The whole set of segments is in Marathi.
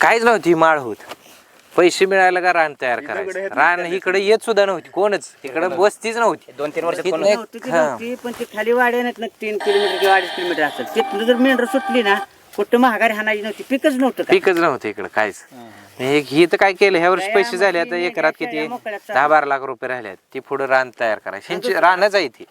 काहीच नव्हती ही माळ होत. पैसे मिळायला का रान तयार करायचं? रान इकडे येत सुद्धा नव्हती कोणच? इकडे वस्तीच नव्हती. दोन तीन वर्षात कोण इथनं नव्हती? एक- ती हा. नव्हती पण ती खाली वाड्यानं ना तीन किलोमीटर किंवा अडीच किलोमीटर असेल. तिथनं जर मेंढर सुटली ना कुठं महागारी हाणायची नव्हती पिकच नव्हतं काय. पिकच नव्हतं इकडे काहीच. हे ही. तर काय केलं ह्या वर्षी पैसे झाले आता एकरात किती? दहा बारा लाख रुपये राहिले आहेत ती पुढे रान तयार करायची. ह्यांची रानच आहे ती.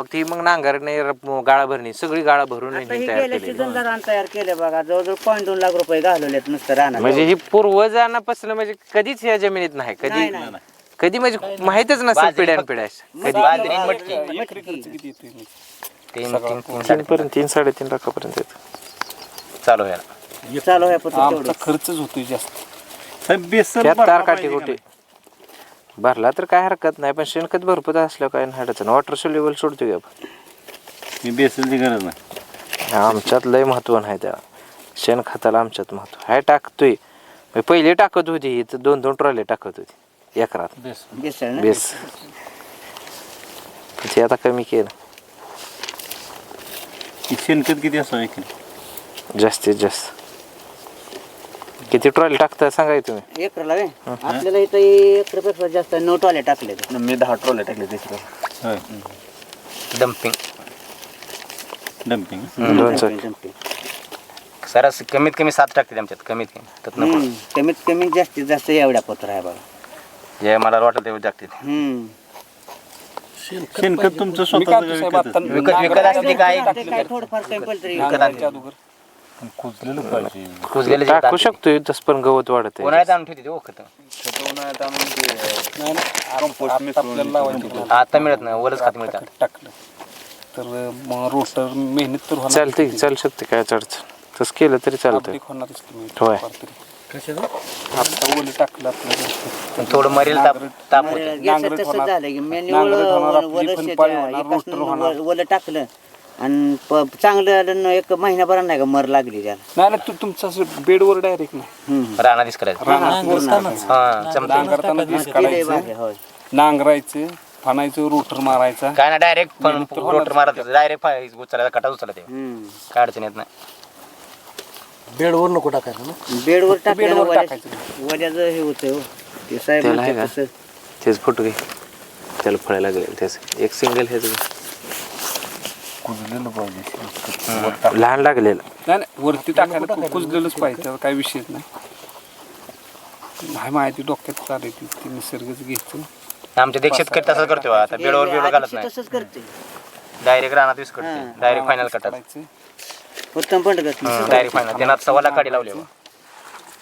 फक्त ही मग नांगरणे र- गाळा भरणी सगळी गाळा भरून आता ही तयार गेल्या केली तयार बघा जवळजवळ पॉईंट दोन लाख रुपये घालवलेत नुसतं रानात. म्हणजे ही पूर्वजांपासून म्हणजे कधीच या जमिनीत नाही कधी नाही, नाही. कधी म्हणजे माहितच नसेल पिढ्यान पिढ्या कधी बाजरी मटकी? तीन तीन तीन तीन साडे पर्यंत तीन साडेतीन लाखापर्यंत येतं. चालू आहे चालू आहे पण आमचा तेवढं खर्चच होतोय जास्त. साहेब बेसन त्यात तार काठी भरला तर काय हरकत नाही पण शेणखत भरपूर असल्यावर काय नाही अडचण. वॉटर सोल्युबल सोडतो की आपण? मी बेसनची गरज नाही. आमच्यात लय महत्त्व नाही त्या. शेणखताला आमच्यात महत्त्व. हाय टाकतोय. मी पहिले टाकत होती इथं दोन दोन ट्रॉले टाकत होती. एकरात ना? बेस. ते आता कमी केलं. शेणखत किती असावं? जास्तीत जास्त. किती ट्रॉली टाकताय सांगा की तुम्ही? एकरला काय आपल्याला इथं एकरपेक्षा जास्त नऊ टॉले टाकले मी दहा ट्रोले टाकले होय. डम्पिंग डम्पिंग दोन सरास कमीत कमी सात टाकते आमच्यात कमीत कमी. त्यातनं पुढं. कमीत कमी जास्तीत जास्त एवढ्या पत्र आहे बघा. जे मला वाटलं तेवढं टाकते हम्म. शेणखत तुमचं आता विकत विकत असते. काय थोडंफार पडलं तरी नांगराच्या कुजलेलं पाहिजे. कुजलेले जे टाकू टाकते. शकतो तस पण गवत वाढत उन्हाळ्यात आणून ठेवते ते ओखत नाही ना आता आपल्याला लावायचं आता मिळत नाही वरच खात मिळतात. टाकलं तर मग रोटर मेहनत तर होणार चालते चालू शकते काय अडचण तसं केलं तरी चालतंय. अपडेट होणारच की मी होय. फार तरी. आता ओलं टाकलं आपलं पण थोडं मरेल ताप ताप होते गेलं नांगरट तसंच होणार. झालं की मॅन्युअल नांगरट होणार, आपली पण पाळी होणार, रोटर होणार. वलं टाकलं. आणि प- चांगलं आलं न एक महिनाभर नाही का मर लागली त्याला नाही नाही तू तुमचं असं बेडवर डायरेक्ट नाही. राणा दिस करायचं हा चमचा नांगरताना दिस केलंय काढायचं बागे, होय. नांगरायचं फाणायचं रोटर मारायचा काय ना डायरेक्ट रोटर मारत डायरेक्ट उचलायचा कटा उचला ते हम्म. काय अडचण येत नाही बेडवर नको टाकायला ना बेडवर टाकायचं. वल्याचं हे होतं हो. ते साहेब त्याला आहे म्हणतात का? तसं. तेच फोटो घे त्याला फळे लागले त्याच एक सिंगल हेच घे. कुजलेलं पाहिजे. लहान लागलेलं. नाही नाही वरती टाकायला कु- कुजलेलंच पाहिजे त्याचा काही विषयच नाही. नाही माहिती डोक्यात चालायची ती निसर्गच घ्यायचं आमच्या देश शेतकरी तसंच करतो आता बेडवर बिडवर घालत नाही. तसंच करते डायरेक्ट रानात वीस करते डायरेक्ट फायनल कटात काढायचं उत्तम पण करते डायरेक्ट फायनल त्यांना सव्वाला काढी लावली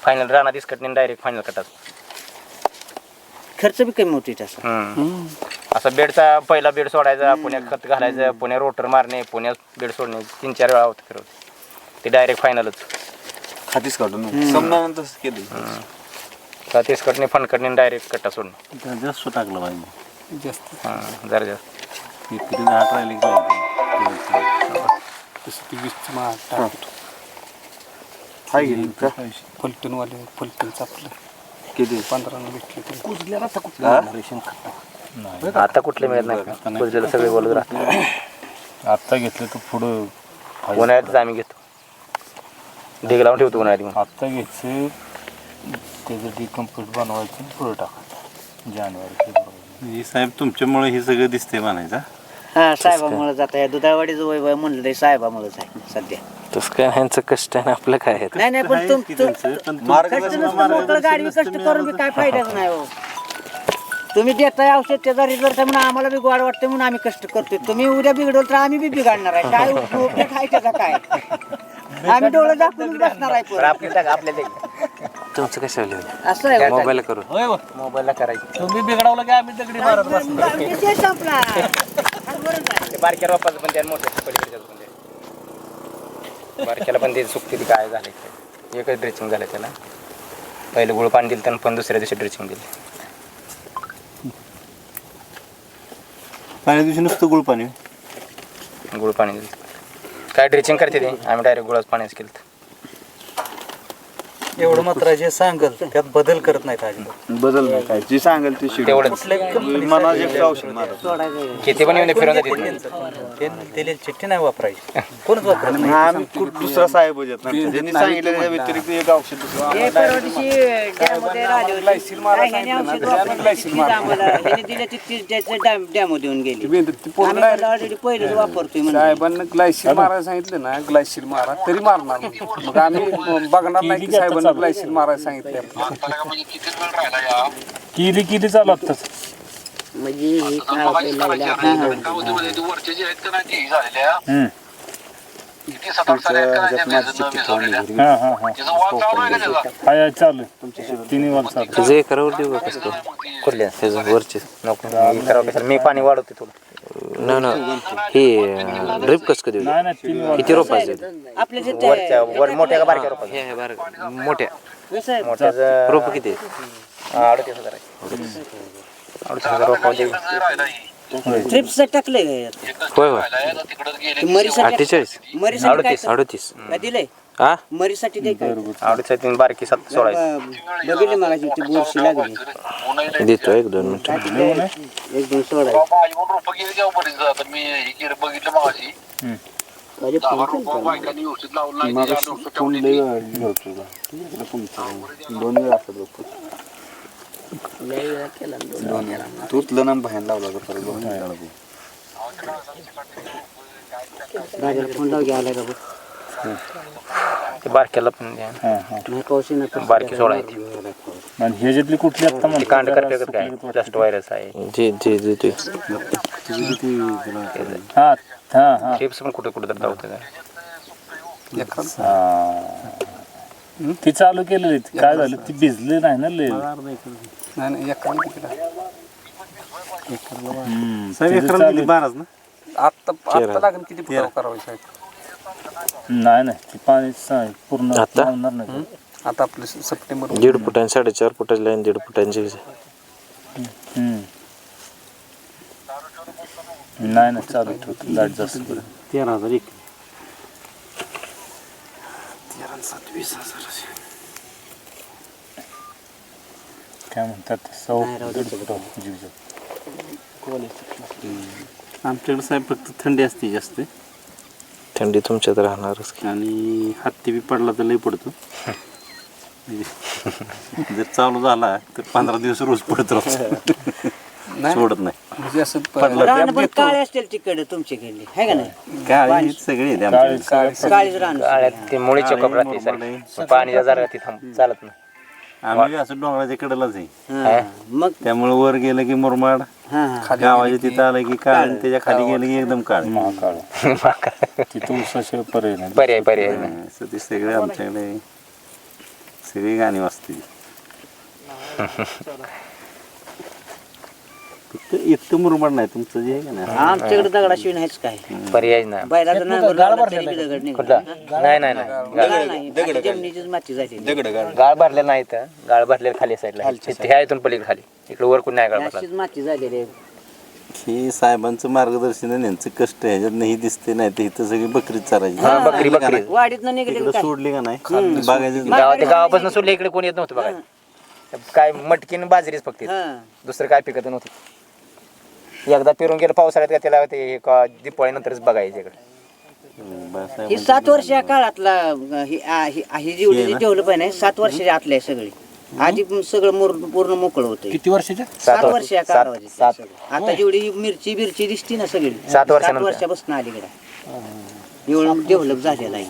फायनल रानात वीस कटणे डायरेक्ट फायनल कटात खर्च बी कमी होती तसा हम्म. असं बेडचा पहिला बेड सोडायचा पुण्यात खत घालायचं पुण्या रोटर मारणे पुण्यात बेड सोडणे तीन चार वेळा होतं फिरवत. ते डायरेक्ट फायनलच खातीच काढून समजा तसं केलं का तेच कटणे फंड कटणे डायरेक्ट कट्टा सोडणे. जास्त टाकलं पाहिजे. जास्त. हां जरा जास्त. एकरी आठ राहिले की पाहिजे तसं ती वीसचं महाग टाकतो. फलटणवाले फलटणचं आपलं किती? पंधरानं भेटले तरी. आता कुठलं रेशन खत. आता कुठले मिळत नाही कुजलेलं सगळे बोलत राहतात आत्ता घेतलं तर पुढं उन्हाळ्यातच आम्ही घेतो. ढीग लावून ठेवतो उन्हाळ्यात घेऊन आत्ता घ्यायचं त्याचं डिकम्पोज बनवायचं पुढं टाकायचं. जानेवारी फेब्रुवारी. साहेब तुमच्यामुळे हे सगळं दिसते म्हणायचं हा? साहेबामुळे जाता. या दुधावाडीचं वय वय म्हणलं ते साहेबामुळेच आहे सध्या. तसं काय? ह्यांचं कष्ट आहे ना आपलं काय नाही नाही पण तुम तुम- खर्च नसतं मोकळं गाडी कष्ट करून काय फायदाच नाही हो. तुम्ही देताय औषध त्याचा रिझल्ट आहे म्हणून आम्हाला बी गोड वाटते म्हणून आम्ही कष्ट करतोय. तुम्ही उद्या बिघडवल तर आम्ही बी बिघडणार आहे. काय उपयोग आहे त्याचा काय? आम्ही डोळे दाखवून बसणार आहे तर परत. आपली टाका आपल्या ते तुमचं लिहिलं असं आहे. मोबाईल होय हो. मोबाईलला करायचं. तुम्ही बिघडवलं की आम्ही दगडी मारत बसतो विषय संपला. बरोबर आहे. ते बारक्या रोपाचं पण त्या मोठ्या पलीकडच्या पण ते बारक्याला पण ते सुकते ती काय झाले एकच ड्रेसिंग झालं त्याला. पहिलं गुळ पाणी दिलं त्यानं पण दुसऱ्या दिवशी ड्रेसिंग दिली. पाणी दिवशी नुसतं गुळ पाणी गुळ पाणी दिलं काय ड्रेचिंग करते ते? आम्ही डायरेक्ट गुळाच पाण्याच केलं. एवढं मात्र जे सांगल त्यात बदल करत नाहीत अजिबात बदल नाही काय. जी सांगेल ती शिड तेवढंच. मनात एक औषध मारा. किती पण येऊन फिरवून जाते ते दिलेली चिठ्ठी नाही वापरायची. कोणच वापरत नाही. आम्ही कुठ- दुसरा साहेब येत नाही ज्यांनी सांगितलं त्याच्या व्यतिरिक्त एक औषध दुसरं आम्हाला डॅम देऊन गेली. आम्ही ऑलरेडी पहिलेच वापरतोय म्हणजे साहेबांना ग्लायसिन मारायला सांगितलं ना ग्लायसिन मारा. तरी मारणार. मग. आम्ही बघणार नाही की साहेबांना ग्लायसिन मारायला सांगितलं किली किली चालू आत्ताच म्हणजे हे काय आपल्याला लागलं, हा, हा. हम्म. हा हा हा. हाय हाय चालू आहे. तिन्ही चालू आहे. त्याचं का त्याचं वरचे. नको मी करावं मी पाणी वाढवते थोडं. न न. हे ड्रिप कसं कधी वाल किती रोपायचे वरच्या वर मोठ्या का बारक्या रोपाचं हे बरं मोठ्या? मोठ्याचं रोप किती? अडतीस हजार आहे. अडतीस हजार रोपामध्ये ट्रिप्स टाकले. होय होय. मरीसाठी अठ्ठेचाळीस. मरीसाठी काय अडतीस. काय दिलंय? हा? मरीसाठी ते काय? तीन बारकी सात सोळा ब- बघितले मला ती बुरशी लागली. देतो एक दोन मिनिटं. एक दोन सोडा अरे फोन तुतलं ना बाहेर लावला तर परत बघ. राजाला फोन लाव का बघ ते बारक्याला पण द्या. हा हा. नाही कौशी नका बारकी सोडायची आणि ह्याच्यातली कुठली आत्ता ते म्हणते कांड करते काय? जास्त व्हायरस आहे. जे जे देतोय हा हा हा. चिप्स पण कुठे कुठे तर धावतं हा. ती चालू केलेली ती. काय झालं? ती भिजली नाही ना लय. हम्म. तिचं चालू. आत्ता आत्ता लागेल किती करावं साहेब? नाही नाही. ती पाणी सा- पूर्ण आता? लावणार नाही. आता आपलं सप्टेंबर दीड फुटांची साडेचार फुटाची लाईन दीड फुटांची. हम्म. नाही नाही. चालू ठेवतो लाइट जास्त करून. तेरा हजार एक. काय म्हणतात? सौ दीड फुट जीवचं. आमच्याकडे साहेब फक्त थंडी असते जास्त. थंडी तुमच्यात राहणारच की. आणि हत्ती बी पडला तर लई पडतो. जर चालू झाला तर पंधरा दिवस रोज पडत. राहतो सोडत नाही. म्हणजे असं प- रान पण काळे असतील तिकडे तुमच्याकडे आहे का नाही? काय सगळे आहेत. सगळं काळीच रान काळ्यात ते मुळी चोकप राहते सारखी पाणी जरा ती थांब चालत नाही. आम्ही असं डोंगराच्या कडेलाच आहे. मग? त्यामुळे वर गेलं की मुरमाड गावाच्या तिथं आलं की काळ. आणि त्याच्याखाली गेलं की एकदम काळ. महाकाळ तिथं उसाशिवाय पर्याय नाही. पर्याय पर्याय. ते सगळे आमच्याकडे सगळी गाणी वाजते फक्त इतकं मुरमाड नाही तुमचं जे आहे का नाही? आमच्याकडे दगडाशिवाय नाहीच काय. पर्याय नाही. बैलाचं नांगर लावला तरी बी दगड नाही नाही नाही. दगड नाही आधी जमिनीचीच माती झाली. गाळ. भरले नाही तर गाळ भरले खाली साईडला. ह्या इथून पलीकडे खाली. इकडे वर कोण नाही गाळ भरला. अशीच माती झालेली आहे. हे साहेबांचं मार्गदर्शन आहे यांचं कष्ट आहे. ह्याच्यात नाही दिसते नाही तर इथं सगळी बकरीच चारायची. हा, बकरी बकरी. वाडीत निघले इकडं सोडली का नाही? बघायचं गावात गावापासून सोडले इकडे कोणी येत नव्हतं बघा काय मटकीन बाजरीच फक्त इथं. हा. दुसरं काय पिकत नव्हतं. एकदा पेरून गेलं पावसाळ्यात का त्याला ते एक दिपाळी नंतरच बघायचं इकडे. ही सात वर्ष या काळातला ही आ- ही ही जेवढी डेव्हलप आहे ना सात वर्ष आतले आहे सगळी. आधी पण सगळं मूर- पूर्ण मोकळं होतं किती वर्षाच्या सात वर्ष या सात कालावधीत सात. आता जेवढी मिरची बिरची दिसती ना सगळी सात वर्षानंतर. वर्षापासून अलीकडे. एवढं डेव्हलप झालेलं आहे.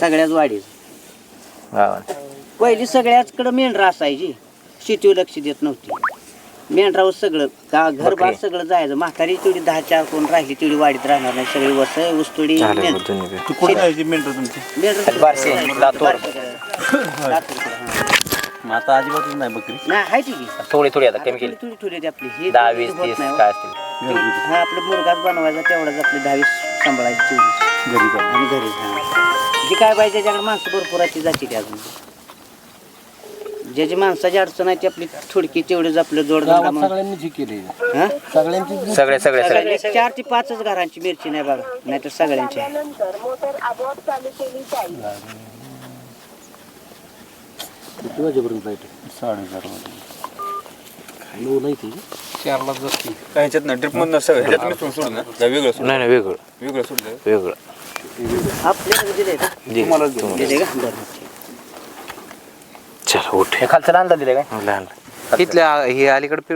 सगळ्याच वाढीच. गावात पहिली सगळ्याचकडे मेंढरा असायची. शेतीवर लक्ष देत नव्हती. मेंढरावर सगळं का घरबार सगळं जायचं. म्हातारी तेवढी दहा चार कोण राहिली तेवढी वाढीत राहणार नाही. सगळी वस. तू कुठं जायची मिनटं तुमची? मेंढरं- बारशे, लातूर. लातूरकडे. मग आता अजिबातच नाही बकरी. नाही आहे ती की. थोडी थोडी आता कमी केली. थोडी थोडी आपली हे दहा तेवढी वीस होत तीस नाही हो. काय असतील. हा आपलं मुरगाच बनवायचा तेवढाच आपली दहावीस सांभाळायची तेवढीच. घरी आणि घरी हा. जी काय पाहिजे त्याच्याकडे माणसं भरपूर आहे ती जाते ती अजून. ज्याची जे माणसाची अडचण आहे ती आपली थोडकी तेवढीच आपलं जोड चार ते पाचच घरांची मिरची नाही बघा नाहीतर सगळ्यांची. किती वाजेपर्यंत साडेचार नाही ती चारला काय ह्याच्यात ना ट्रिप मधनं सगळं. ह्याच्यात मी सोडून सोडून ना? वेगळं नाही नाही वेगळं. वेगळं सोडलं. वेगळं. आपल्याला दिले का? तुम्हाला दिले. का? चल उठ. खालचं लहान दिलं काय? लहान इथल्या हे अलीकडे